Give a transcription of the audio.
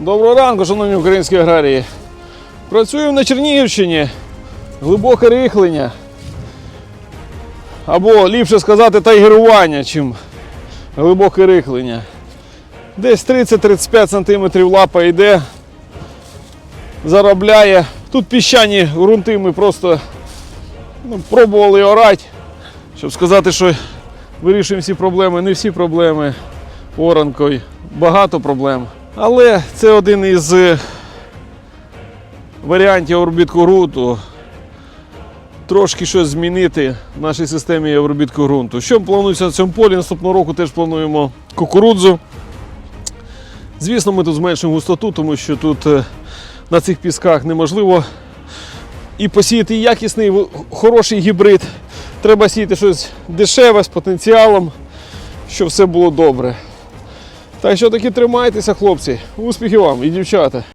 Доброго ранку, шановні українські аграрії. Працюємо на Чернігівщині. Глибоке рихлення. Або ліпше сказати тайгерування, чим глибоке рихлення. Десь 30-35 см лапа йде, заробляє. Тут піщані ґрунти ми просто ну, пробували орати, щоб сказати, що вирішуємо всі проблеми, не всі проблеми оранкою, багато проблем. Але це один із е, варіантів обробітку ґрунту. Трошки щось змінити в нашій системі обробітку ґрунту. Що планується на цьому полі? Наступного року теж плануємо кукурудзу. Звісно, ми тут зменшимо густоту, тому що тут е, на цих пісках неможливо і посіяти якісний хороший гібрид. Треба сіяти щось дешеве з потенціалом, щоб все було добре. Так що таки тримайтеся, хлопці. Успіхів вам і дівчата.